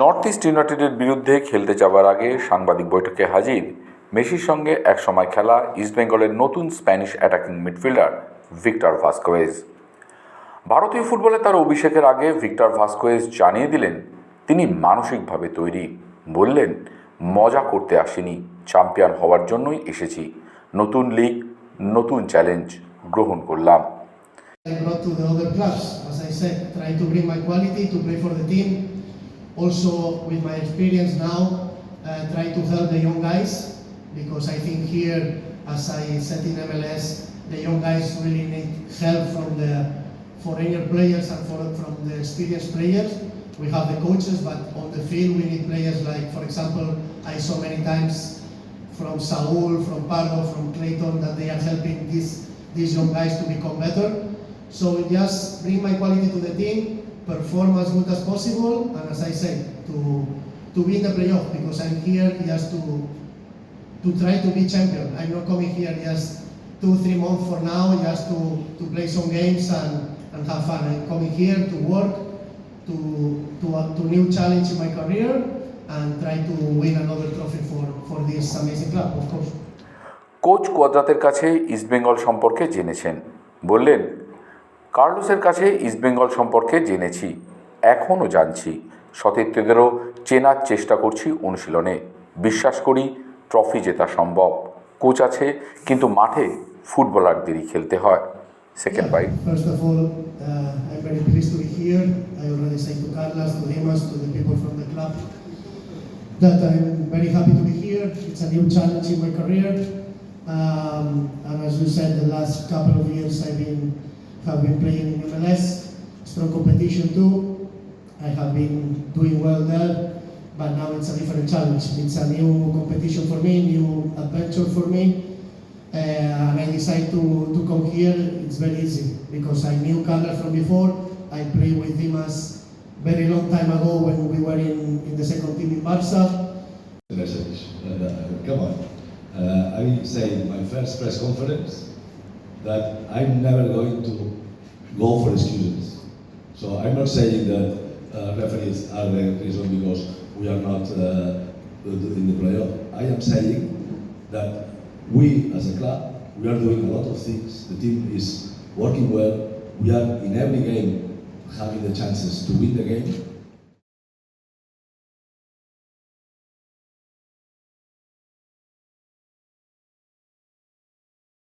North east ইউনাইটেডের বিরুদ্ধে খেলতে যাওয়ার আগে সাংবাদিক বৈঠকে হাজির মেসির সঙ্গে একসময় খেলা ইস্টবেঙ্গলের নতুন Spanish attacking midfielder Victor Vasquez ভারতীয় ফুটবলে তার অভিষেকের আগে ভিক্টর ভাস্কোয়েজ জানিয়ে দিলেন তিনি মানসিকভাবে তৈরি বললেন মজা করতে আসিনি চ্যাম্পিয়ন হওয়ার জন্যই এসেছি নতুন লিগ নতুন চ্যালেঞ্জ গ্রহণ করলাম I brought to the other clubs. As I said, to bring my quality to play for the team. Also, with my experience now, uh, try to help the young guys because I think here, as I said in MLS, the young guys really need help from the foreigner players and for, from the experienced players. We have the coaches, but on the field we need players like, for example, I saw many times from Saul, from Pardo, from Clayton that they are helping these these young guys to become better. So just bring my quality to the team, perform as good as possible, and as I said, to to win the playoff because I'm here just to to try to be champion. I'm not coming here just two three months for now just to to play some games and and have fun. I'm coming here to work, to to a to new challenge in my career, and try to win another trophy for for this amazing club, of course. Coach কোয়াদ্রাতের কাছে ইস্টবেঙ্গল সম্পর্কে জেনেছেন বললেন কার্লোসের কাছে east Bengal সম্পর্কে জেনেছি এখনও জানছি। সতীর্থদেরও চেনার চেষ্টা করছি অনুশীলনে। বিশ্বাস করি ট্রফি জেতা সম্ভব। কোচ আছে কিন্তু মাঠে ফুটবলারদেরই খেলতে হয়। Second by uh, That I'm very happy to be here. It's a new challenge in my career. Um, and as you said, the last couple of years I've been have been playing in MLS, strong competition too. I have been doing well there, but now it's a different challenge. It's a new competition for me, new adventure for me. Uh, and I decided to, to come here, it's very easy because I knew Carlos from before. I played with him as very long time ago when we were in, in the second team in Barca. message. And, uh, come on. Uh, I say my first press conference that I'm never going to go for excuses. So I'm not saying that uh, referees are the reason because we are not uh, in the playoff. I am saying that we as a club, we are doing a lot of things. The team is working well. We are in every game having the chances to win the game.